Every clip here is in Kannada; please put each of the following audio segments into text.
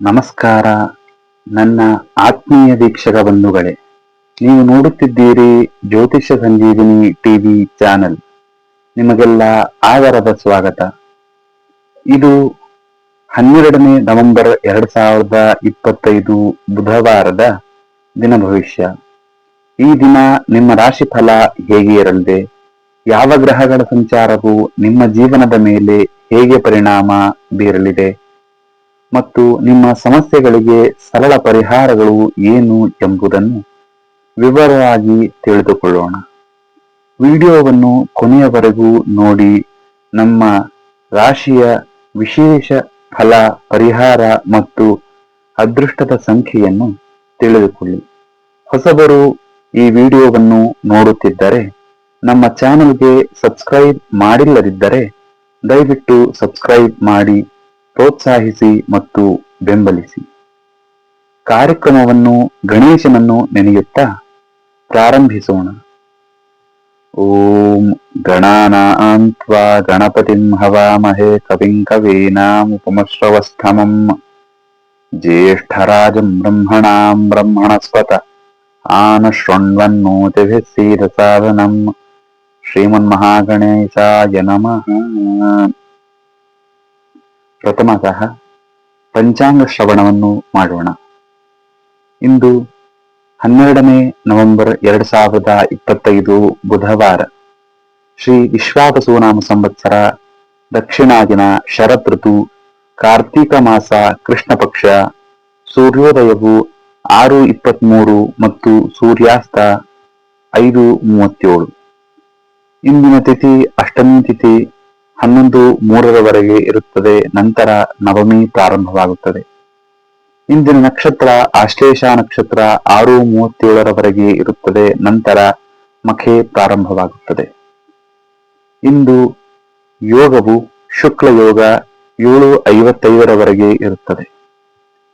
ನಮಸ್ಕಾರ. ನನ್ನ ಆತ್ಮೀಯ ವೀಕ್ಷಕ ಬಂಧುಗಳೇ, ನೀವು ನೋಡುತ್ತಿದ್ದೀರಿ ಜ್ಯೋತಿಷ ಸಂಜೀವಿನಿ ಟಿವಿ ಚಾನೆಲ್. ನಿಮಗೆಲ್ಲ ಆದರದ ಸ್ವಾಗತ. ಇದು ಹನ್ನೆರಡನೇ ನವೆಂಬರ್ ಎರಡ್ ಸಾವಿರದ ಇಪ್ಪತ್ತೈದು ಬುಧವಾರದ ದಿನ ಭವಿಷ್ಯ. ಈ ದಿನ ನಿಮ್ಮ ರಾಶಿ ಫಲ ಹೇಗೆ ಇರಲಿದೆ? ಯಾವ ಗ್ರಹಗಳ ಸಂಚಾರವು ನಿಮ್ಮ ಜೀವನದ ಮೇಲೆ ಹೇಗೆ ಪರಿಣಾಮ ಬೀರಲಿದೆ? ಮತ್ತು ನಿಮ್ಮ ಸಮಸ್ಯೆಗಳಿಗೆ ಸರಳ ಪರಿಹಾರಗಳು ಏನು ಎಂಬುದನ್ನು ವಿವರವಾಗಿ ತಿಳಿದುಕೊಳ್ಳೋಣ. ವಿಡಿಯೋವನ್ನು ಕೊನೆಯವರೆಗೂ ನೋಡಿ, ನಮ್ಮ ರಾಶಿಯ ವಿಶೇಷ ಫಲ, ಪರಿಹಾರ ಮತ್ತು ಅದೃಷ್ಟದ ಸಂಖ್ಯೆಯನ್ನು ತಿಳಿದುಕೊಳ್ಳಿ. ಹೊಸಬರು ಈ ವಿಡಿಯೋವನ್ನು ನೋಡುತ್ತಿದ್ದರೆ, ನಮ್ಮ ಚಾನೆಲ್ಗೆ ಸಬ್ಸ್ಕ್ರೈಬ್ ಮಾಡಿಲ್ಲದಿದ್ದರೆ, ದಯವಿಟ್ಟು ಸಬ್ಸ್ಕ್ರೈಬ್ ಮಾಡಿ. ಪ್ರೋತ್ಸಾಹಿಸಿ ಮತ್ತು ಬೆಂಬಲಿಸಿ ಕಾರ್ಯಕ್ರಮವನ್ನು ಗಣೇಶನನ್ನು ನೆನೆಯುತ್ತಾ ಪ್ರಾರಂಭಿಸೋಣ ಓಂ ಗಣಾನಾಂ ತ್ವಾ ಗಣಪತಿಂ ಹವಾಮಹೇ ಕವಿಂ ಕವೀನಾಮುಪಮಶ್ರವಸ್ಥಮಂ ಜ್ಯೇಷ್ಠರಾಜಂ ಬ್ರಹ್ಮಣಾಂ ಬ್ರಹ್ಮಣಸ್ಪತ ಆನ ಶೃಣ್ವನ್ನೋತಿಭಿः सीदसादनम् ಶ್ರೀಮನ್ಮಹಾಗಣೇಶಾಯ ನಮಃ ಪ್ರಥಮತಃ ಪಂಚಾಂಗ ಶ್ರವಣವನ್ನು ಮಾಡೋಣ. ಇಂದು ಹನ್ನೆರಡನೇ ನವೆಂಬರ್ ಎರಡ್ ಸಾವಿರದ ಇಪ್ಪತ್ತೈದು ಬುಧವಾರ ಶ್ರೀ ವಿಶ್ವಾವಸುನಾಮ ಸಂವತ್ಸರ ದಕ್ಷಿಣಾದಿನ ಶರತ್ ಋತು ಕಾರ್ತೀಕ ಮಾಸ ಕೃಷ್ಣ ಪಕ್ಷ ಸೂರ್ಯೋದಯವು ಆರು ಇಪ್ಪತ್ಮೂರು ಮತ್ತು ಸೂರ್ಯಾಸ್ತ ಐದು ಮೂವತ್ತೇಳು. ಇಂದಿನ ತಿಥಿ ಅಷ್ಟಮಿ ತಿಥಿ ಹನ್ನೊಂದು ಮೂರರವರೆಗೆ ಇರುತ್ತದೆ, ನಂತರ ನವಮಿ ಪ್ರಾರಂಭವಾಗುತ್ತದೆ. ಇಂದಿನ ನಕ್ಷತ್ರ ಆಶ್ಲೇಷ ನಕ್ಷತ್ರ ಆರು ಮೂವತ್ತೇಳರವರೆಗೆ ಇರುತ್ತದೆ, ನಂತರ ಮಖೆ ಪ್ರಾರಂಭವಾಗುತ್ತದೆ. ಇಂದು ಯೋಗವು ಶುಕ್ಲ ಯೋಗ ಏಳು ಐವತ್ತೈದರವರೆಗೆ ಇರುತ್ತದೆ.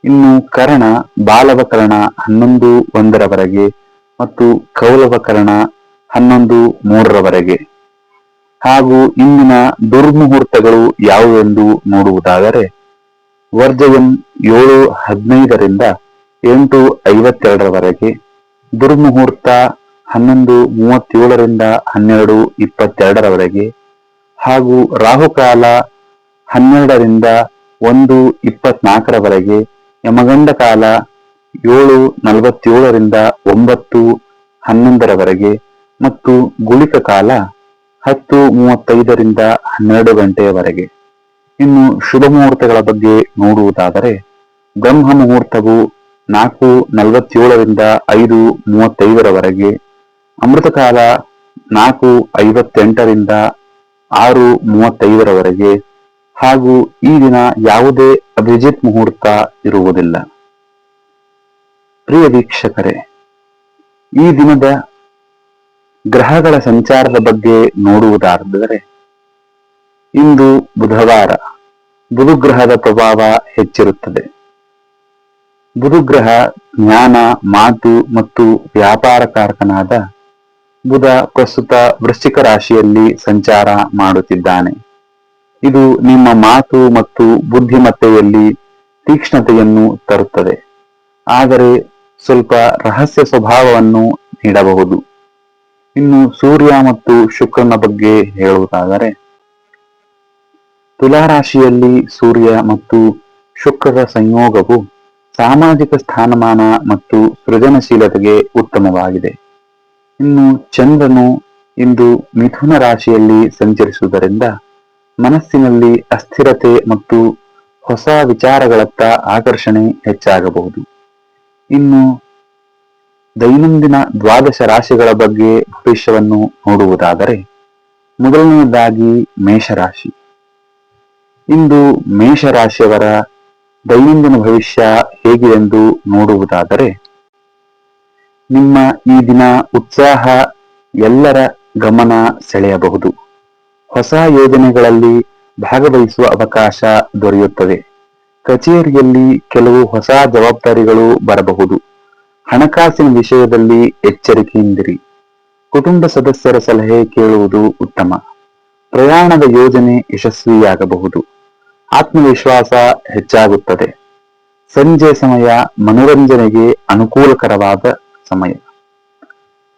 ಇನ್ನು ಕರ್ಣ ಬಾಲವಕರಣ ಹನ್ನೊಂದು ಒಂದರವರೆಗೆ ಮತ್ತು ಕೌಲವಕರಣ ಹನ್ನೊಂದು ಮೂರರವರೆಗೆ. ಹಾಗೂ ಇಂದಿನ ದುರ್ಮುಹೂರ್ತಗಳು ಯಾವುವೆಂದು ನೋಡುವುದಾದರೆ, ವರ್ಜಯನ್ ಏಳು ಹದಿನೈದರಿಂದ ಎಂಟು ಐವತ್ತೆರಡರವರೆಗೆ, ದುರ್ಮುಹೂರ್ತ ಹನ್ನೊಂದು ಮೂವತ್ತೇಳರಿಂದ ಹನ್ನೆರಡು ಇಪ್ಪತ್ತೆರಡರವರೆಗೆ ಹಾಗೂ ರಾಹುಕಾಲ ಹನ್ನೆರಡರಿಂದ ಒಂದು ಇಪ್ಪತ್ನಾಲ್ಕರವರೆಗೆ ಯಮಗಂಡ ಕಾಲ ಏಳು ನಲವತ್ತೇಳರಿಂದ ಒಂಬತ್ತು ಹನ್ನೊಂದರವರೆಗೆ ಮತ್ತು ಗುಳಿಕ ಕಾಲ ಹತ್ತು ಮೂವತ್ತೈದರಿಂದ ಹನ್ನೆರಡು ಗಂಟೆಯವರೆಗೆ. ಇನ್ನು ಶುಭ ಮುಹೂರ್ತಗಳ ಬಗ್ಗೆ ನೋಡುವುದಾದರೆ, ಬ್ರಹ್ಮ ಮುಹೂರ್ತವು ನಾಲ್ಕು ನಲವತ್ತೇಳರಿಂದ ಐದು ಮೂವತ್ತೈದರವರೆಗೆ, ಅಮೃತಕಾಲ ನಾಲ್ಕು ಐವತ್ತೆಂಟರಿಂದ ಆರು ಮೂವತ್ತೈದರವರೆಗೆ, ಹಾಗೂ ಈ ದಿನ ಯಾವುದೇ ಅಭಿಜಿತ್ ಮುಹೂರ್ತ ಇರುವುದಿಲ್ಲ. ಪ್ರಿಯ ವೀಕ್ಷಕರೇ, ಈ ದಿನದ ಗ್ರಹಗಳ ಸಂಚಾರದ ಬಗ್ಗೆ ನೋಡುವುದಾದರೆ, ಇಂದು ಬುಧವಾರ ಬುಧಗ್ರಹದ ಪ್ರಭಾವ ಹೆಚ್ಚಿರುತ್ತದೆ. ಬುಧಗ್ರಹ ಜ್ಞಾನ, ಮಾತು ಮತ್ತು ವ್ಯಾಪಾರ ಕಾರಕನಾದ ಬುಧ ಪ್ರಸ್ತುತ ವೃಶ್ಚಿಕ ರಾಶಿಯಲ್ಲಿ ಸಂಚಾರ ಮಾಡುತ್ತಿದ್ದಾನೆ. ಇದು ನಿಮ್ಮ ಮಾತು ಮತ್ತು ಬುದ್ಧಿಮತ್ತೆಯಲ್ಲಿ ತೀಕ್ಷ್ಣತೆಯನ್ನು ತರುತ್ತದೆ. ಆದರೆ ಸ್ವಲ್ಪ ರಹಸ್ಯ ಸ್ವಭಾವವನ್ನು ನೀಡಬಹುದು. ಇನ್ನು ಸೂರ್ಯ ಮತ್ತು ಶುಕ್ರನ ಬಗ್ಗೆ ಹೇಳುವುದಾದರೆ, ತುಲಾರಾಶಿಯಲ್ಲಿ ಸೂರ್ಯ ಮತ್ತು ಶುಕ್ರರ ಸಂಯೋಗವು ಸಾಮಾಜಿಕ ಸ್ಥಾನಮಾನ ಮತ್ತು ಸೃಜನಶೀಲತೆಗೆ ಉತ್ತಮವಾಗಿದೆ. ಇನ್ನು ಚಂದ್ರನು ಇಂದು ಮಿಥುನ ರಾಶಿಯಲ್ಲಿ ಸಂಚರಿಸುವುದರಿಂದ ಮನಸ್ಸಿನಲ್ಲಿ ಅಸ್ಥಿರತೆ ಮತ್ತು ಹೊಸ ವಿಚಾರಗಳತ್ತ ಆಕರ್ಷಣೆ ಹೆಚ್ಚಾಗಬಹುದು. ಇನ್ನು ದೈನಂದಿನ ದ್ವಾದಶ ರಾಶಿಗಳ ಬಗ್ಗೆ ಭವಿಷ್ಯವನ್ನು ನೋಡುವುದಾದರೆ, ಮೊದಲನೆಯದಾಗಿ ಮೇಷರಾಶಿ. ಇಂದು ಮೇಷರಾಶಿಯವರ ದೈನಂದಿನ ಭವಿಷ್ಯ ಹೇಗೆಂದು ನೋಡುವುದಾದರೆ, ನಿಮ್ಮ ಈ ದಿನ ಉತ್ಸಾಹ ಎಲ್ಲರ ಗಮನ ಸೆಳೆಯಬಹುದು. ಹೊಸ ಯೋಜನೆಗಳಲ್ಲಿ ಭಾಗವಹಿಸುವ ಅವಕಾಶ ದೊರೆಯುತ್ತದೆ. ಕಚೇರಿಯಲ್ಲಿ ಕೆಲವು ಹೊಸ ಜವಾಬ್ದಾರಿಗಳು ಬರಬಹುದು. ಹಣಕಾಸಿನ ವಿಷಯದಲ್ಲಿ ಎಚ್ಚರಿಕೆಯಿಂದಿರಿ. ಕುಟುಂಬ ಸದಸ್ಯರ ಸಲಹೆ ಕೇಳುವುದು ಉತ್ತಮ. ಪ್ರಯಾಣದ ಯೋಜನೆ ಯಶಸ್ವಿಯಾಗಬಹುದು. ಆತ್ಮವಿಶ್ವಾಸ ಹೆಚ್ಚಾಗುತ್ತದೆ. ಸಂಜೆ ಸಮಯ ಮನೋರಂಜನೆಗೆ ಅನುಕೂಲಕರವಾದ ಸಮಯ.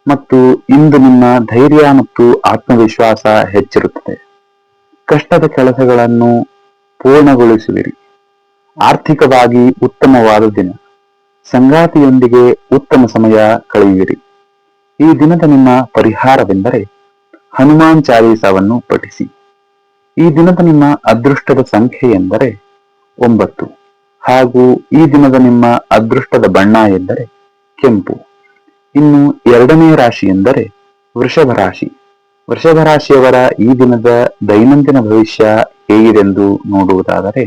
ಮತ್ತು ಇಂದು ನಿಮ್ಮ ಧೈರ್ಯ ಮತ್ತು ಆತ್ಮವಿಶ್ವಾಸ ಹೆಚ್ಚಿರುತ್ತದೆ. ಕಷ್ಟದ ಕೆಲಸಗಳನ್ನು ಪೂರ್ಣಗೊಳಿಸುವಿರಿ. ಆರ್ಥಿಕವಾಗಿ ಉತ್ತಮವಾದ ದಿನ. ಸಂಗಾತಿಯೊಂದಿಗೆ ಉತ್ತಮ ಸಮಯ ಕಳೆಯುವಿರಿ. ಈ ದಿನದ ನಿಮ್ಮ ಪರಿಹಾರವೆಂದರೆ ಹನುಮಾನ್ ಚಾಲೀಸವನ್ನು ಪಠಿಸಿ. ಈ ದಿನದ ನಿಮ್ಮ ಅದೃಷ್ಟದ ಸಂಖ್ಯೆ ಎಂದರೆ ಒಂಬತ್ತು. ಹಾಗೂ ಈ ದಿನದ ನಿಮ್ಮ ಅದೃಷ್ಟದ ಬಣ್ಣ ಎಂದರೆ ಕೆಂಪು. ಇನ್ನು ಎರಡನೇ ರಾಶಿ ಎಂದರೆ ವೃಷಭ ರಾಶಿ. ವೃಷಭ ರಾಶಿಯವರ ಈ ದಿನದ ದೈನಂದಿನ ಭವಿಷ್ಯ ಹೇಗಿದೆಂದು ನೋಡುವುದಾದರೆ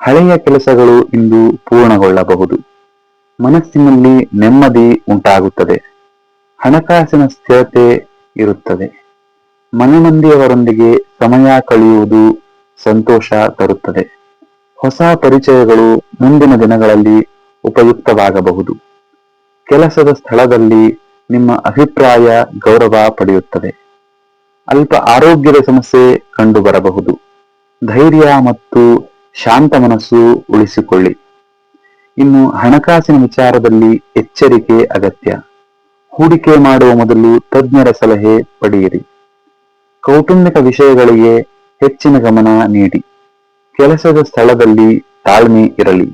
ಹಳೆಯ ಕೆಲಸಗಳು ಇಂದು ಪೂರ್ಣಗೊಳ್ಳಬಹುದು. ಮನಸ್ಸಿನಲ್ಲಿ ನೆಮ್ಮದಿ ಉಂಟಾಗುತ್ತದೆ. ಹಣಕಾಸಿನ ಸ್ಥಿರತೆ ಇರುತ್ತದೆ. ಮನೆ ಮಂದಿಯವರೊಂದಿಗೆ ಸಮಯ ಕಳೆಯುವುದು ಸಂತೋಷ ತರುತ್ತದೆ. ಹೊಸ ಪರಿಚಯಗಳು ಮುಂದಿನ ದಿನಗಳಲ್ಲಿ ಉಪಯುಕ್ತವಾಗಬಹುದು. ಕೆಲಸದ ಸ್ಥಳದಲ್ಲಿ ನಿಮ್ಮ ಅಭಿಪ್ರಾಯ ಗೌರವ ಪಡೆಯುತ್ತದೆ. ಅಲ್ಪ ಆರೋಗ್ಯದ ಸಮಸ್ಯೆ ಕಂಡುಬರಬಹುದು. ಧೈರ್ಯ ಮತ್ತು ಶಾಂತ ಮನಸ್ಸು ಉಳಿಸಿಕೊಳ್ಳಿ. ಇನ್ನು ಹಣಕಾಸಿನ ವಿಚಾರದಲ್ಲಿ ಎಚ್ಚರಿಕೆ ಅಗತ್ಯ. ಹೂಡಿಕೆ ಮಾಡುವ ಮೊದಲು ತಜ್ಞರ ಸಲಹೆ ಪಡೆಯಿರಿ. ಕೌಟುಂಬಿಕ ವಿಷಯಗಳಿಗೆ ಹೆಚ್ಚಿನ ಗಮನ ನೀಡಿ. ಕೆಲಸದ ಸ್ಥಳದಲ್ಲಿ ತಾಳ್ಮೆ ಇರಲಿ.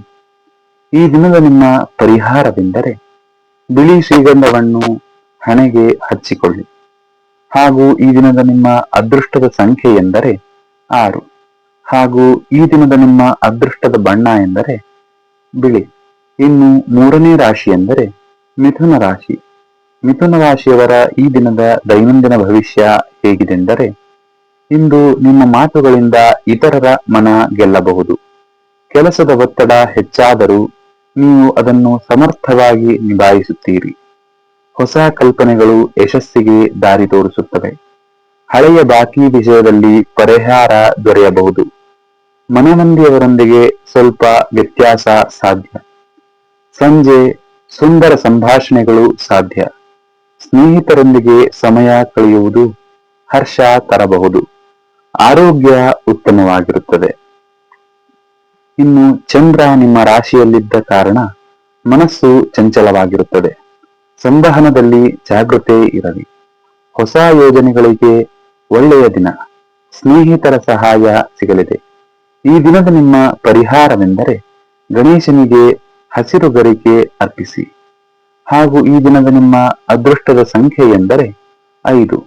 ಈ ದಿನದ ನಿಮ್ಮ ಪರಿಹಾರವೆಂದರೆ ಬಿಳಿ ಶ್ರೀಗಂಧವನ್ನು ಹಣೆಗೆ ಹಚ್ಚಿಕೊಳ್ಳಿ. ಹಾಗೂ ಈ ದಿನದ ನಿಮ್ಮ ಅದೃಷ್ಟದ ಸಂಖ್ಯೆ ಎಂದರೆ ಆರು. ಹಾಗೂ ಈ ದಿನದ ನಿಮ್ಮ ಅದೃಷ್ಟದ ಬಣ್ಣ ಎಂದರೆ ಬಿಳಿ. ಇನ್ನು ಮೂರನೇ ರಾಶಿ ಎಂದರೆ ಮಿಥುನ ರಾಶಿ. ಮಿಥುನ ರಾಶಿಯವರ ಈ ದಿನದ ದೈನಂದಿನ ಭವಿಷ್ಯ ಹೇಗಿದೆಂದರೆ, ಇಂದು ನಿಮ್ಮ ಮಾತುಗಳಿಂದ ಇತರರ ಮನ ಗೆಲ್ಲಬಹುದು. ಕೆಲಸದ ಒತ್ತಡ ಹೆಚ್ಚಾದರೂ ನೀವು ಅದನ್ನು ಸಮರ್ಥವಾಗಿ ನಿಭಾಯಿಸುತ್ತೀರಿ. ಹೊಸ ಕಲ್ಪನೆಗಳು ಯಶಸ್ಸಿಗೆ ದಾರಿ ತೋರಿಸುತ್ತವೆ. ಹಳೆಯ ಬಾಕಿ ವಿಷಯದಲ್ಲಿ ಪರಿಹಾರ ದೊರೆಯಬಹುದು. ಮನೆಮಂದಿಯವರೊಂದಿಗೆ ಸ್ವಲ್ಪ ವ್ಯತ್ಯಾಸ ಸಾಧ್ಯ. ಸಂಜೆ ಸುಂದರ ಸಂಭಾಷಣೆಗಳು ಸಾಧ್ಯ. ಸ್ನೇಹಿತರೊಂದಿಗೆ ಸಮಯ ಕಳೆಯುವುದು ಹರ್ಷ ತರಬಹುದು. ಆರೋಗ್ಯ ಉತ್ತಮವಾಗಿರುತ್ತದೆ. ಇನ್ನು ಚಂದ್ರ ನಿಮ್ಮ ರಾಶಿಯಲ್ಲಿದ್ದ ಕಾರಣ ಮನಸ್ಸು ಚಂಚಲವಾಗಿರುತ್ತದೆ. ಸಂವಹನದಲ್ಲಿ ಜಾಗೃತೆ ಇರಲಿ. ಹೊಸ ಯೋಜನೆಗಳಿಗೆ ಒಳ್ಳೆಯ ದಿನ. ಸ್ನೇಹಿತರ ಸಹಾಯ ಸಿಗಲಿದೆ. ಈ ದಿನದ ನಿಮ್ಮ ಪರಿಹಾರವೆಂದರೆ ಗಣೇಶನಿಗೆ ಹಸಿರು ಗರಿಕೆ ಅರ್ಪಿಸಿ. ಹಾಗೂ ಈ ದಿನದ ನಿಮ್ಮ ಅದೃಷ್ಟದ ಸಂಖ್ಯೆ ಎಂದರೆ ಐದು.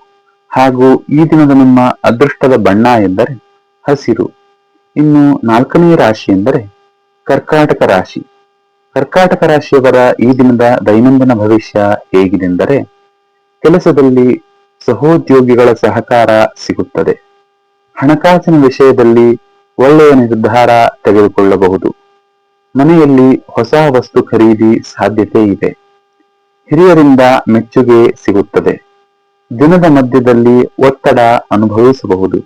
ಹಾಗೂ ಈ ದಿನದ ನಿಮ್ಮ ಅದೃಷ್ಟದ ಬಣ್ಣ ಎಂದರೆ ಹಸಿರು. ಇನ್ನು ನಾಲ್ಕನೇ ರಾಶಿ ಎಂದರೆ ಕರ್ಕಾಟಕ ರಾಶಿ. ಕರ್ಕಾಟಕ ರಾಶಿಯವರ ಈ ದಿನದ ದೈನಂದಿನ ಭವಿಷ್ಯ ಹೇಗಿದೆಂದರೆ ಕೆಲಸದಲ್ಲಿ ಸಹೋದ್ಯೋಗಿಗಳ ಸಹಕಾರ ಸಿಗುತ್ತದೆ. ಹಣಕಾಸಿನ ವಿಷಯದಲ್ಲಿ ಒಳ್ಳೆಯ ನಿರ್ಧಾರ ತೆಗೆದುಕೊಳ್ಳಬಹುದು. ಮನೆಯಲ್ಲಿ ಹೊಸ ವಸ್ತು ಖರೀದಿ ಸಾಧ್ಯತೆ ಇದೆ. ಹಿರಿಯರಿಂದ ಮೆಚ್ಚುಗೆ ಸಿಗುತ್ತದೆ. ದಿನದ ಮಧ್ಯದಲ್ಲಿ ಒತ್ತಡ ಅನುಭವಿಸಬಹುದು.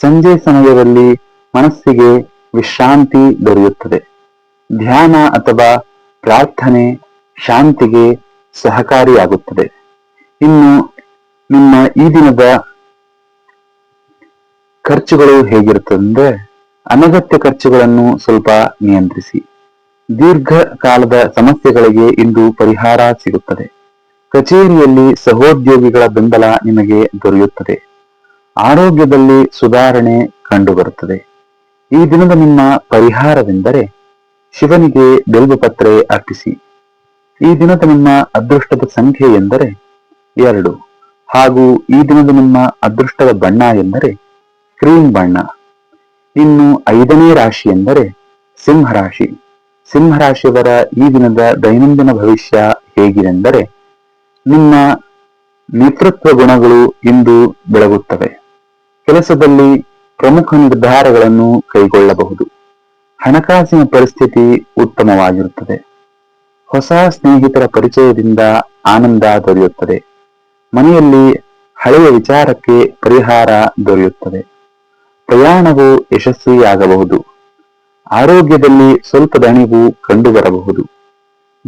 ಸಂಜೆ ಸಮಯದಲ್ಲಿ ಮನಸ್ಸಿಗೆ ವಿಶ್ರಾಂತಿ ದೊರೆಯುತ್ತದೆ. ಧ್ಯಾನ ಅಥವಾ ಪ್ರಾರ್ಥನೆ ಶಾಂತಿಗೆ ಸಹಕಾರಿಯಾಗುತ್ತದೆ. ಇನ್ನು ನಿಮ್ಮ ಈ ದಿನದ ಖರ್ಚುಗಳು ಹೇಗಿರುತ್ತಂದ್ರೆ ಅನಗತ್ಯ ಖರ್ಚುಗಳನ್ನು ಸ್ವಲ್ಪ ನಿಯಂತ್ರಿಸಿ. ದೀರ್ಘಕಾಲದ ಸಮಸ್ಯೆಗಳಿಗೆ ಇಂದು ಪರಿಹಾರ ಸಿಗುತ್ತದೆ. ಕಚೇರಿಯಲ್ಲಿ ಸಹೋದ್ಯೋಗಿಗಳ ಬೆಂಬಲ ನಿಮಗೆ ದೊರೆಯುತ್ತದೆ. ಆರೋಗ್ಯದಲ್ಲಿ ಸುಧಾರಣೆ ಕಂಡುಬರುತ್ತದೆ. ಈ ದಿನದ ನಿಮ್ಮ ಪರಿಹಾರವೆಂದರೆ ಶಿವನಿಗೆ ಪತ್ರೆ ಅರ್ಪಿಸಿ. ಈ ದಿನದ ನಿಮ್ಮ ಅದೃಷ್ಟದ ಸಂಖ್ಯೆ ಎಂದರೆ ಎರಡು. ಹಾಗೂ ಈ ದಿನದ ನಿಮ್ಮ ಅದೃಷ್ಟದ ಬಣ್ಣ ಎಂದರೆ ಕ್ರೀಮ್ ಬಣ್ಣ. ಇನ್ನು ಐದನೇ ರಾಶಿ ಎಂದರೆ ಸಿಂಹರಾಶಿ. ಸಿಂಹರಾಶಿಯವರ ಈ ದಿನದ ದೈನಂದಿನ ಭವಿಷ್ಯ ಹೇಗಿದೆಂದರೆ ನಿಮ್ಮ ನೇತೃತ್ವ ಗುಣಗಳು ಇಂದು ಬೆಳಗುತ್ತವೆ. ಕೆಲಸದಲ್ಲಿ ಪ್ರಮುಖ ನಿರ್ಧಾರಗಳನ್ನು ಕೈಗೊಳ್ಳಬಹುದು. ಹಣಕಾಸಿನ ಪರಿಸ್ಥಿತಿ ಉತ್ತಮವಾಗಿರುತ್ತದೆ. ಹೊಸ ಸ್ನೇಹಿತರ ಪರಿಚಯದಿಂದ ಆನಂದ ದೊರೆಯುತ್ತದೆ. ಮನೆಯಲ್ಲಿ ಹಳೆಯ ವಿಚಾರಕ್ಕೆ ಪರಿಹಾರ ದೊರೆಯುತ್ತದೆ. ಪ್ರಯಾಣವು ಯಶಸ್ವಿಯಾಗಬಹುದು. ಆರೋಗ್ಯದಲ್ಲಿ ಸ್ವಲ್ಪ ದಣಿವು ಕಂಡುಬರಬಹುದು.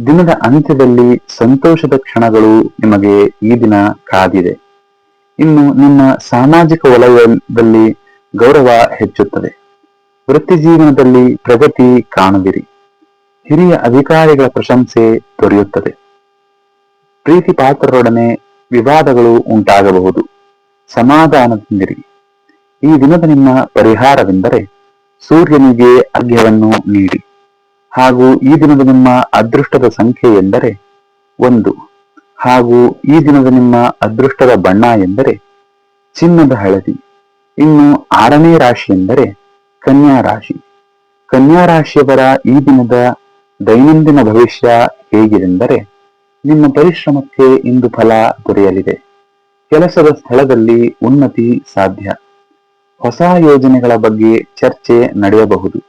ದಿನದ ಅಂತ್ಯದಲ್ಲಿ ಸಂತೋಷದ ಕ್ಷಣಗಳು ನಿಮಗೆ ಈ ದಿನ ಕಾದಿದೆ. ಇನ್ನು ನಿಮ್ಮ ಸಾಮಾಜಿಕ ವಲಯದಲ್ಲಿ ಗೌರವ ಹೆಚ್ಚುತ್ತದೆ. ವೃತ್ತಿ ಜೀವನದಲ್ಲಿ ಪ್ರಗತಿ ಕಾಣುವಿರಿ. ಹಿರಿಯ ಅಧಿಕಾರಿಗಳ ಪ್ರಶಂಸೆ ದೊರೆಯುತ್ತದೆ. ಪ್ರೀತಿ ಪಾತ್ರರೊಡನೆ ವಿವಾದಗಳು ಉಂಟಾಗಬಹುದು. ಸಮಾಧಾನದಿಂದಿರಿ. ಈ ದಿನದ ನಿಮ್ಮ ಪರಿಹಾರವೆಂದರೆ ಸೂರ್ಯನಿಗೆ ಅರ್ಘ್ಯವನ್ನು ನೀಡಿ. ಹಾಗೂ ಈ ದಿನದ ನಿಮ್ಮ ಅದೃಷ್ಟದ ಸಂಖ್ಯೆ ಎಂದರೆ ಒಂದು. ಹಾಗೂ ಈ ದಿನದ ನಿಮ್ಮ ಅದೃಷ್ಟದ ಬಣ್ಣ ಎಂದರೆ ಚಿನ್ನದ ಹಳದಿ. ಇನ್ನು ಆರನೇ ರಾಶಿ ಎಂದರೆ ಕನ್ಯಾ ರಾಶಿ. ಕನ್ಯಾ ರಾಶಿಯವರ ಈ ದಿನದ ದೈನಂದಿನ ಭವಿಷ್ಯ ಹೇಗಿದೆಂದರೆ ನಿಮ್ಮ ಪರಿಶ್ರಮಕ್ಕೆ ಇಂದು ಫಲ ದೊರೆಯಲಿದೆ. ಕೆಲಸದ ಸ್ಥಳದಲ್ಲಿ ಉನ್ನತಿ ಸಾಧ್ಯ. ಹೊಸ ಯೋಜನೆಗಳ ಬಗ್ಗೆ ಚರ್ಚೆ ನಡೆಯಬಹುದು.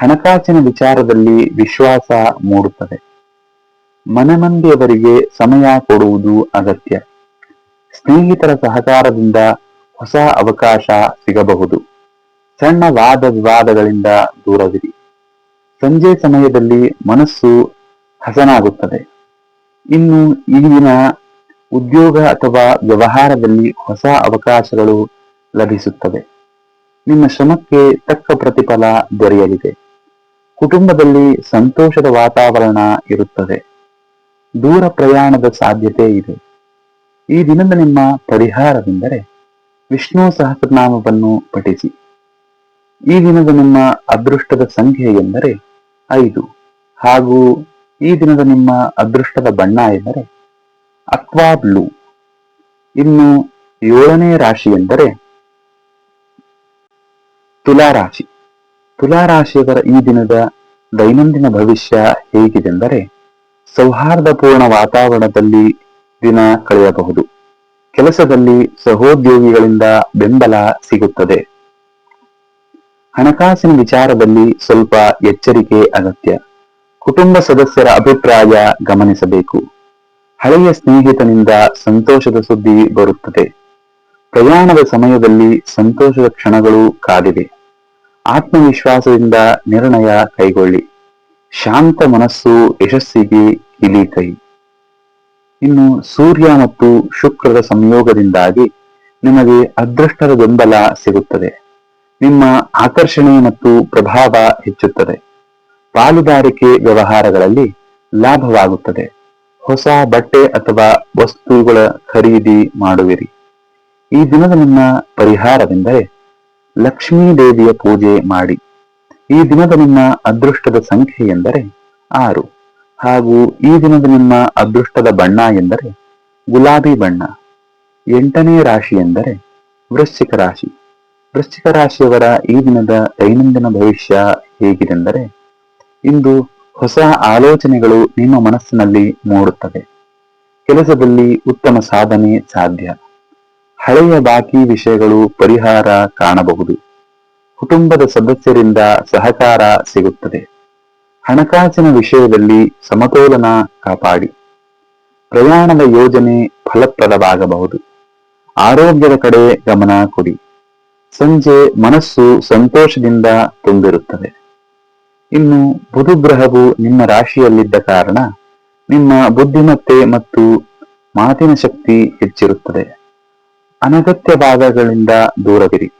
ಹಣಕಾಸಿನ ವಿಚಾರದಲ್ಲಿ ವಿಶ್ವಾಸ ಮೂಡುತ್ತದೆ. ಮನಮಂದಿಯವರಿಗೆ ಸಮಯ ಕೊಡುವುದು ಅಗತ್ಯ. ಸ್ನೇಹಿತರ ಸಹಕಾರದಿಂದ ಹೊಸ ಅವಕಾಶ ಸಿಗಬಹುದು. ಸಣ್ಣ ವಾದ ವಿವಾದಗಳಿಂದ ದೂರವಿರಿ. ಸಂಜೆ ಸಮಯದಲ್ಲಿ ಮನಸ್ಸು ಹಸನಾಗುತ್ತದೆ. ಇನ್ನು ಈ ಉದ್ಯೋಗ ಅಥವಾ ವ್ಯವಹಾರದಲ್ಲಿ ಹೊಸ ಅವಕಾಶಗಳು ಲಭಿಸುತ್ತವೆ ನಿಮ್ಮ ಶ್ರಮಕ್ಕೆ ತಕ್ಕ ಪ್ರತಿಫಲ ದೊರೆಯಲಿದೆ. ಕುಟುಂಬದಲ್ಲಿ ಸಂತೋಷದ ವಾತಾವರಣ ಇರುತ್ತದೆ. ದೂರ ಪ್ರಯಾಣದ ಸಾಧ್ಯತೆ ಇದೆ. ಈ ದಿನದ ನಿಮ್ಮ ಪರಿಹಾರವೆಂದರೆ ವಿಷ್ಣು ಸಹಸ್ರನಾಮವನ್ನು ಪಠಿಸಿ. ಈ ದಿನದ ನಿಮ್ಮ ಅದೃಷ್ಟದ ಸಂಖ್ಯೆ ಎಂದರೆ ಐದು. ಹಾಗೂ ಈ ದಿನದ ನಿಮ್ಮ ಅದೃಷ್ಟದ ಬಣ್ಣ ಎಂದರೆ ಅಕ್ವಾ ಬ್ಲೂ ಇನ್ನು ಏಳನೇ ರಾಶಿ ಎಂದರೆ ತುಲಾರಾಶಿ ತುಲಾರಾಶಿಯವರ ಈ ದಿನದ ದೈನಂದಿನ ಭವಿಷ್ಯ ಹೇಗಿದೆಂದರೆ ಸೌಹಾರ್ದಪೂರ್ಣ ವಾತಾವರಣದಲ್ಲಿ ದಿನ ಕಳೆಯಬಹುದು. ಕೆಲಸದಲ್ಲಿ ಸಹೋದ್ಯೋಗಿಗಳಿಂದ ಬೆಂಬಲ ಸಿಗುತ್ತದೆ. ಹಣಕಾಸಿನ ವಿಚಾರದಲ್ಲಿ ಸ್ವಲ್ಪ ಎಚ್ಚರಿಕೆ ಅಗತ್ಯ. ಕುಟುಂಬ ಸದಸ್ಯರ ಅಭಿಪ್ರಾಯ ಗಮನಿಸಬೇಕು. ಹಳೆಯ ಸ್ನೇಹಿತನಿಂದ ಸಂತೋಷದ ಸುದ್ದಿ ಬರುತ್ತದೆ. ಪ್ರಯಾಣದ ಸಮಯದಲ್ಲಿ ಸಂತೋಷದ ಕ್ಷಣಗಳು ಕಾದಿವೆ. ಆತ್ಮವಿಶ್ವಾಸದಿಂದ ನಿರ್ಣಯ ಕೈಗೊಳ್ಳಿ. ಶಾಂತ ಮನಸ್ಸು ಯಶಸ್ಸಿಗೆ ಕೈ ಇನ್ನು ಸೂರ್ಯ ಮತ್ತು ಶುಕ್ರದ ಸಂಯೋಗದಿಂದಾಗಿ ನಿಮಗೆ ಅದೃಷ್ಟದ ಬೆಂಬಲ ಸಿಗುತ್ತದೆ. ನಿಮ್ಮ ಆಕರ್ಷಣೆ ಮತ್ತು ಪ್ರಭಾವ ಹೆಚ್ಚುತ್ತದೆ. ಪಾಲುದಾರಿಕೆ ವ್ಯವಹಾರಗಳಲ್ಲಿ ಲಾಭವಾಗುತ್ತದೆ. ಹೊಸ ಬಟ್ಟೆ ಅಥವಾ ವಸ್ತುಗಳ ಖರೀದಿ ಮಾಡುವಿರಿ. ಈ ದಿನದ ನಿಮ್ಮ ಪರಿಹಾರವೆಂದರೆ ಲಕ್ಷ್ಮೀ ದೇವಿಯ ಪೂಜೆ ಮಾಡಿ. ಈ ದಿನದ ನಿಮ್ಮ ಅದೃಷ್ಟದ ಸಂಖ್ಯೆ ಎಂದರೆ ಆರು. ಹಾಗೂ ಈ ದಿನದ ನಿಮ್ಮ ಅದೃಷ್ಟದ ಬಣ್ಣ ಎಂದರೆ ಗುಲಾಬಿ ಬಣ್ಣ. ಎಂಟನೇ ರಾಶಿ ಎಂದರೆ ವೃಶ್ಚಿಕ ರಾಶಿ. ವೃಶ್ಚಿಕ ರಾಶಿಯವರ ಈ ದಿನದ ದೈನಂದಿನ ಭವಿಷ್ಯ ಹೇಗಿದೆಂದರೆ ಇಂದು ಹೊಸ ಆಲೋಚನೆಗಳು ನಿಮ್ಮ ಮನಸ್ಸಿನಲ್ಲಿ ಮೂಡುತ್ತವೆ. ಕೆಲಸದಲ್ಲಿ ಉತ್ತಮ ಸಾಧನೆ ಸಾಧ್ಯ. ಹಳೆಯ ಬಾಕಿ ವಿಷಯಗಳು ಪರಿಹಾರ ಕಾಣಬಹುದು. ಕುಟುಂಬದ ಸದಸ್ಯರಿಂದ ಸಹಕಾರ ಸಿಗುತ್ತದೆ. ಹಣಕಾಸಿನ ವಿಷಯದಲ್ಲಿ ಸಮತೋಲನ ಕಾಪಾಡಿ. ಪ್ರಯಾಣದ ಯೋಜನೆ ಫಲಪ್ರದವಾಗಬಹುದು. ಆರೋಗ್ಯದ ಕಡೆ ಗಮನ ಕೊಡಿ. ಸಂಜೆ ಮನಸ್ಸು ಸಂತೋಷದಿಂದ ತುಂಬಿರುತ್ತದೆ. ಇನ್ನು ಬುಧು ಗ್ರಹವು ನಿಮ್ಮ ರಾಶಿಯಲ್ಲಿದ್ದ ಕಾರಣ ನಿಮ್ಮ ಬುದ್ಧಿಮತ್ತೆ ಮತ್ತು ಮಾತಿನ ಶಕ್ತಿ ಹೆಚ್ಚಿರುತ್ತದೆ. ಅನಗತ್ಯ ಭಾಗಗಳಿಂದ ದೂರವಿರಿ.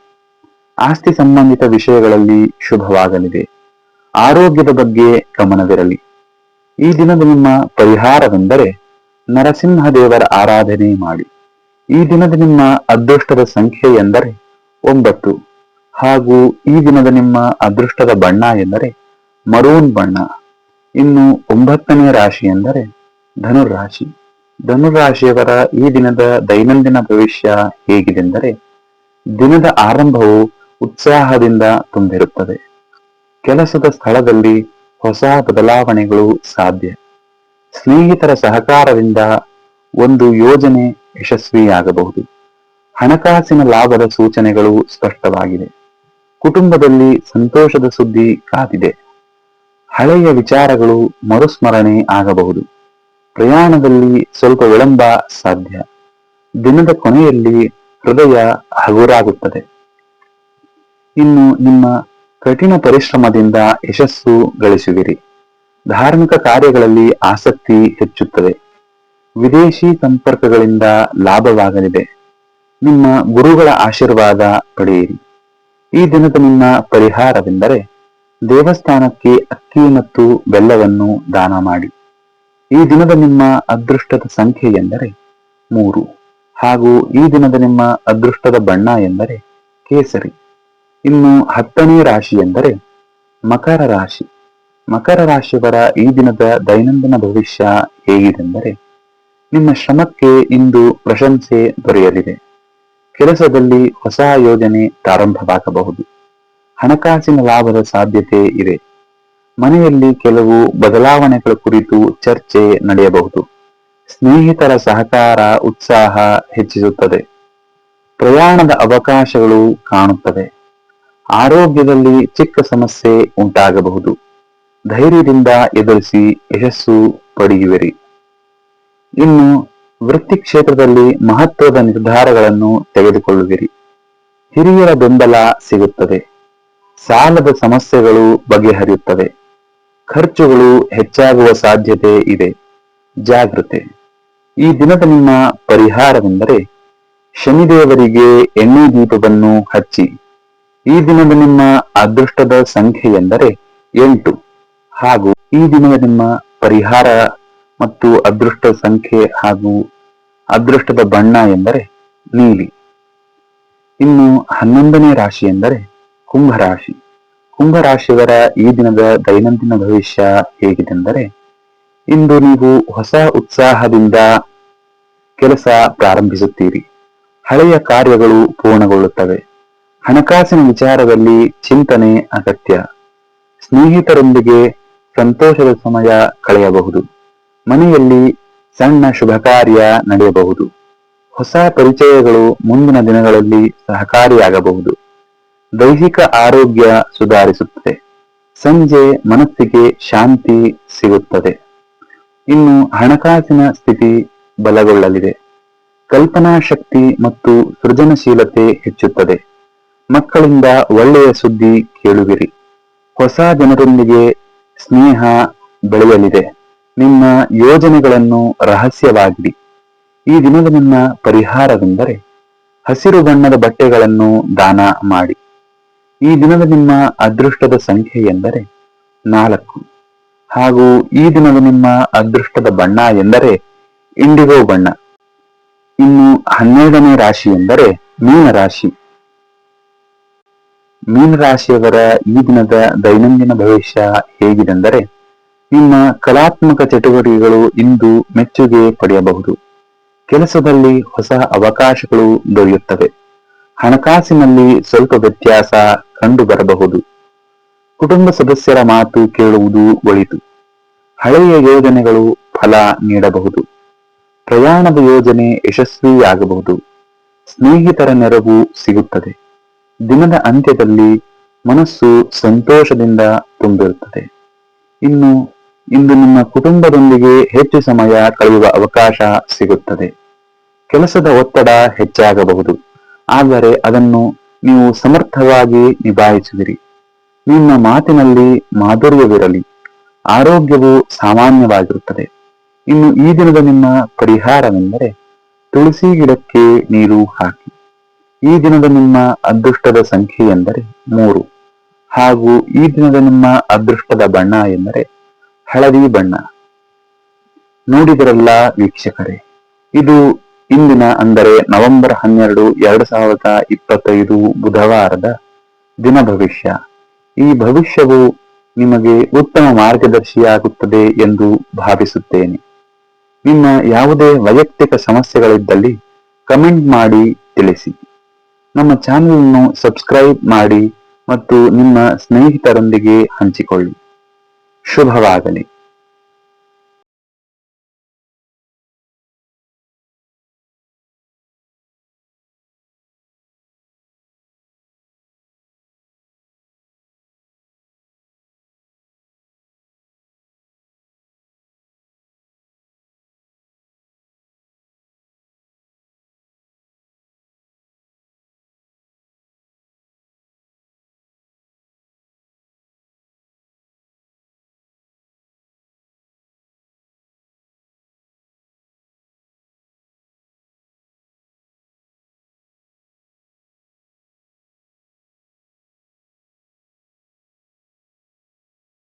ಆಸ್ತಿ ಸಂಬಂಧಿತ ವಿಷಯಗಳಲ್ಲಿ ಶುಭವಾಗಲಿದೆ. ಆರೋಗ್ಯದ ಬಗ್ಗೆ ಗಮನವಿರಲಿ. ಈ ದಿನದ ನಿಮ್ಮ ಪರಿಹಾರವೆಂದರೆ ನರಸಿಂಹ ದೇವರ ಆರಾಧನೆ ಮಾಡಿ. ಈ ದಿನದ ನಿಮ್ಮ ಅದೃಷ್ಟದ ಸಂಖ್ಯೆ ಎಂದರೆ ಒಂಬತ್ತು. ಹಾಗೂ ಈ ದಿನದ ನಿಮ್ಮ ಅದೃಷ್ಟದ ಬಣ್ಣ ಎಂದರೆ ಮರೂನ್ ಬಣ್ಣ. ಇನ್ನು ಒಂಬತ್ತನೇ ರಾಶಿ ಎಂದರೆ ಧನುರಾಶಿ ಧನುರಾಶಿಯವರ ಈ ದಿನದ ದೈನಂದಿನ ಭವಿಷ್ಯ ಹೇಗಿದೆಂದರೆ, ದಿನದ ಆರಂಭವು ಉತ್ಸಾಹದಿಂದ ತುಂಬಿರುತ್ತದೆ. ಕೆಲಸದ ಸ್ಥಳದಲ್ಲಿ ಹೊಸ ಬದಲಾವಣೆಗಳು ಸಾಧ್ಯ. ಸ್ನೇಹಿತರ ಸಹಕಾರದಿಂದ ಒಂದು ಯೋಜನೆ ಯಶಸ್ವಿಯಾಗಬಹುದು. ಹಣಕಾಸಿನ ಲಾಭದ ಸೂಚನೆಗಳು ಸ್ಪಷ್ಟವಾಗಿದೆ. ಕುಟುಂಬದಲ್ಲಿ ಸಂತೋಷದ ಸುದ್ದಿ ಕಾದಿದೆ. ಹಳೆಯ ವಿಚಾರಗಳು ಮರುಸ್ಮರಣೆ ಆಗಬಹುದು. ಪ್ರಯಾಣದಲ್ಲಿ ಸ್ವಲ್ಪ ವಿಳಂಬ ಸಾಧ್ಯ. ದಿನದ ಕೊನೆಯಲ್ಲಿ ಹೃದಯ ಹಗುರಾಗುತ್ತದೆ. ಇನ್ನು ನಿಮ್ಮ ಕಠಿಣ ಪರಿಶ್ರಮದಿಂದ ಯಶಸ್ಸು ಗಳಿಸುವಿರಿ. ಧಾರ್ಮಿಕ ಕಾರ್ಯಗಳಲ್ಲಿ ಆಸಕ್ತಿ ಹೆಚ್ಚುತ್ತದೆ. ವಿದೇಶಿ ಸಂಪರ್ಕಗಳಿಂದ ಲಾಭವಾಗಲಿದೆ. ನಿಮ್ಮ ಗುರುಗಳ ಆಶೀರ್ವಾದ ಪಡೆಯಿರಿ. ಈ ದಿನದ ನಿಮ್ಮ ಪರಿಹಾರವೆಂದರೆ ದೇವಸ್ಥಾನಕ್ಕೆ ಅಕ್ಕಿ ಮತ್ತು ಬೆಲ್ಲವನ್ನು ದಾನ ಮಾಡಿ. ಈ ದಿನದ ನಿಮ್ಮ ಅದೃಷ್ಟದ ಸಂಖ್ಯೆ ಎಂದರೆ ಮೂರು. ಹಾಗೂ ಈ ದಿನದ ನಿಮ್ಮ ಅದೃಷ್ಟದ ಬಣ್ಣ ಎಂದರೆ ಕೇಸರಿ. ಇನ್ನು ಹತ್ತನೇ ರಾಶಿ ಎಂದರೆ ಮಕರ ರಾಶಿ. ಮಕರ ರಾಶಿಯವರ ಈ ದಿನದ ದೈನಂದಿನ ಭವಿಷ್ಯ ಹೇಗಿದೆಂದರೆ ನಿಮ್ಮ ಶ್ರಮಕ್ಕೆ ಇಂದು ಪ್ರಶಂಸೆ ದೊರೆಯಲಿದೆ. ಕೆಲಸದಲ್ಲಿ ಹೊಸ ಯೋಜನೆ ಪ್ರಾರಂಭವಾಗಬಹುದು. ಹಣಕಾಸಿನ ಲಾಭದ ಸಾಧ್ಯತೆ ಇದೆ. ಮನೆಯಲ್ಲಿ ಕೆಲವು ಬದಲಾವಣೆಗಳ ಕುರಿತು ಚರ್ಚೆ ನಡೆಯಬಹುದು. ಸ್ನೇಹಿತರ ಸಹಕಾರ, ಉತ್ಸಾಹ ಹೆಚ್ಚಿಸುತ್ತದೆ. ಪ್ರಯಾಣದ ಅವಕಾಶಗಳು ಕಾಣುತ್ತವೆ. ಆರೋಗ್ಯದಲ್ಲಿ ಚಿಕ್ಕ ಸಮಸ್ಯೆ ಉಂಟಾಗಬಹುದು. ಧೈರ್ಯದಿಂದ ಎದುರಿಸಿ ಯಶಸ್ಸು ಪಡೆಯುವಿರಿ. ಇನ್ನು ವೃತ್ತಿ ಕ್ಷೇತ್ರದಲ್ಲಿ ಮಹತ್ವದ ನಿರ್ಧಾರಗಳನ್ನು ತೆಗೆದುಕೊಳ್ಳುವಿರಿ. ಹಿರಿಯರ ಬೆಂಬಲ ಸಿಗುತ್ತದೆ. ಸಾಲದ ಸಮಸ್ಯೆಗಳು ಬಗೆಹರಿಯುತ್ತವೆ. ಖರ್ಚುಗಳು ಹೆಚ್ಚಾಗುವ ಸಾಧ್ಯತೆ ಇದೆ. ಜಾಗೃತೆ. ಈ ದಿನದ ನಿಮ್ಮ ಪರಿಹಾರವೆಂದರೆ ಶನಿದೇವರಿಗೆ ಎಣ್ಣೆ ದೀಪವನ್ನು ಹಚ್ಚಿ. ಈ ದಿನದ ನಿಮ್ಮ ಅದೃಷ್ಟದ ಸಂಖ್ಯೆ ಎಂದರೆ ಎಂಟು. ಹಾಗೂ ಈ ದಿನದ ನಿಮ್ಮ ಪರಿಹಾರ ಮತ್ತು ಅದೃಷ್ಟ ಸಂಖ್ಯೆ ಹಾಗೂ ಅದೃಷ್ಟದ ಬಣ್ಣ ಎಂದರೆ ನೀಲಿ. ಇನ್ನು ಹನ್ನೊಂದನೇ ರಾಶಿ ಎಂದರೆ ಕುಂಭರಾಶಿ ಕುಂಭರಾಶಿಯವರ ಈ ದಿನದ ದೈನಂದಿನ ಭವಿಷ್ಯ ಹೇಗಿದೆಂದರೆ ಇಂದು ನೀವು ಹೊಸ ಉತ್ಸಾಹದಿಂದ ಕೆಲಸ ಪ್ರಾರಂಭಿಸುತ್ತೀರಿ. ಹಳೆಯ ಕಾರ್ಯಗಳು ಪೂರ್ಣಗೊಳ್ಳುತ್ತವೆ. ಹಣಕಾಸಿನ ವಿಚಾರದಲ್ಲಿ ಚಿಂತನೆ ಅಗತ್ಯ. ಸ್ನೇಹಿತರೊಂದಿಗೆ ಸಂತೋಷದ ಸಮಯ ಕಳೆಯಬಹುದು. ಮನೆಯಲ್ಲಿ ಸಣ್ಣ ಶುಭ ಕಾರ್ಯ ನಡೆಯಬಹುದು. ಹೊಸ ಪರಿಚಯಗಳು ಮುಂದಿನ ದಿನಗಳಲ್ಲಿ ಸಹಕಾರಿಯಾಗಬಹುದು. ದೈಹಿಕ ಆರೋಗ್ಯ ಸುಧಾರಿಸುತ್ತದೆ. ಸಂಜೆ ಮನಸ್ಸಿಗೆ ಶಾಂತಿ ಸಿಗುತ್ತದೆ. ಇನ್ನು ಹಣಕಾಸಿನ ಸ್ಥಿತಿ ಬಲಗೊಳ್ಳಲಿದೆ. ಕಲ್ಪನಾ ಶಕ್ತಿ ಮತ್ತು ಸೃಜನಶೀಲತೆ ಹೆಚ್ಚುತ್ತದೆ. ಮಕ್ಕಳಿಂದ ಒಳ್ಳೆಯ ಸುದ್ದಿ ಕೇಳುವಿರಿ. ಹೊಸ ಜನರೊಂದಿಗೆ ಸ್ನೇಹ ಬೆಳೆಯಲಿದೆ. ನಿಮ್ಮ ಯೋಜನೆಗಳನ್ನು ರಹಸ್ಯವಾಗಿಡಿ. ಈ ದಿನದ ನಿಮ್ಮ ಪರಿಹಾರವೆಂದರೆ ಹಸಿರು ಬಣ್ಣದ ಬಟ್ಟೆಗಳನ್ನು ದಾನ ಮಾಡಿ. ಈ ದಿನದ ನಿಮ್ಮ ಅದೃಷ್ಟದ ಸಂಖ್ಯೆ ಎಂದರೆ ನಾಲ್ಕು. ಹಾಗೂ ಈ ದಿನದ ನಿಮ್ಮ ಅದೃಷ್ಟದ ಬಣ್ಣ ಎಂದರೆ ಇಂಡಿಗೋ ಬಣ್ಣ. ಇನ್ನು ಹನ್ನೆರಡನೇ ರಾಶಿ ಎಂದರೆ ಮೀನರಾಶಿ. ಮೀನರಾಶಿಯವರ ಈ ದಿನದ ದೈನಂದಿನ ಭವಿಷ್ಯ ಹೇಗಿದೆಂದರೆ ನಿಮ್ಮ ಕಲಾತ್ಮಕ ಚಟುವಟಿಕೆಗಳು ಇಂದು ಮೆಚ್ಚುಗೆ ಪಡೆಯಬಹುದು. ಕೆಲಸದಲ್ಲಿ ಹೊಸ ಅವಕಾಶಗಳು ದೊರೆಯುತ್ತವೆ. ಹಣಕಾಸಿನಲ್ಲಿ ಸ್ವಲ್ಪ ವ್ಯತ್ಯಾಸ ಕಂಡು ಬರಬಹುದು ಕುಟುಂಬ ಸದಸ್ಯರ ಮಾತು ಕೇಳುವುದು ಒಳಿತು. ಹಳೆಯ ಯೋಜನೆಗಳು ಫಲ ನೀಡಬಹುದು. ಪ್ರಯಾಣದ ಯೋಜನೆ ಯಶಸ್ವಿಯಾಗಬಹುದು. ಸ್ನೇಹಿತರ ನೆರವು ಸಿಗುತ್ತದೆ. ದಿನದ ಅಂತ್ಯದಲ್ಲಿ ಮನಸ್ಸು ಸಂತೋಷದಿಂದ ತುಂಬಿರುತ್ತದೆ. ಇನ್ನು, ಇಂದು ನಿಮ್ಮ ಕುಟುಂಬದೊಂದಿಗೆ ಹೆಚ್ಚು ಸಮಯ ಕಳೆಯುವ ಅವಕಾಶ ಸಿಗುತ್ತದೆ. ಕೆಲಸದ ಒತ್ತಡ ಹೆಚ್ಚಾಗಬಹುದು. ಆದರೆ ಅದನ್ನು ನೀವು ಸಮರ್ಥವಾಗಿ ನಿಭಾಯಿಸುವಿರಿ. ನಿಮ್ಮ ಮಾತಿನಲ್ಲಿ ಮಾಧುರ್ಯವಿರಲಿ. ಆರೋಗ್ಯವು ಸಾಮಾನ್ಯವಾಗಿರುತ್ತದೆ. ಇನ್ನು ಈ ದಿನದ ನಿಮ್ಮ ಪರಿಹಾರವೆಂದರೆ ತುಳಸಿ ಗಿಡಕ್ಕೆ ನೀರು ಹಾಕಿ. ಈ ದಿನದ ನಿಮ್ಮ ಅದೃಷ್ಟದ ಸಂಖ್ಯೆ ಎಂದರೆ ಮೂರು. ಹಾಗೂ ಈ ದಿನದ ನಿಮ್ಮ ಅದೃಷ್ಟದ ಬಣ್ಣ ಎಂದರೆ ಹಳದಿ ಬಣ್ಣ. ನೋಡಿದರೆಲ್ಲ ವೀಕ್ಷಕರೇ, ಇದು ಇಂದಿನ ಅಂದರೆ ನವೆಂಬರ್ ಹನ್ನೆರಡು ಎರಡು ಸಾವಿರದ ಇಪ್ಪತ್ತೈದು ಬುಧವಾರದ ದಿನ ಭವಿಷ್ಯ. ಈ ಭವಿಷ್ಯವು ನಿಮಗೆ ಉತ್ತಮ ಮಾರ್ಗದರ್ಶಿಯಾಗುತ್ತದೆ ಎಂದು ಭಾವಿಸುತ್ತೇನೆ. ನಿಮ್ಮ ಯಾವುದೇ ವೈಯಕ್ತಿಕ ಸಮಸ್ಯೆಗಳಿದ್ದಲ್ಲಿ ಕಮೆಂಟ್ ಮಾಡಿ ತಿಳಿಸಿ. ನಮ್ಮ ಚಾನೆಲ್ ಅನ್ನು ಸಬ್ಸ್ಕ್ರೈಬ್ ಮಾಡಿ ಮತ್ತು ನಿಮ್ಮ ಸ್ನೇಹಿತರೊಂದಿಗೆ ಹಂಚಿಕೊಳ್ಳಿ. ಶುಭವಾಗಲಿ.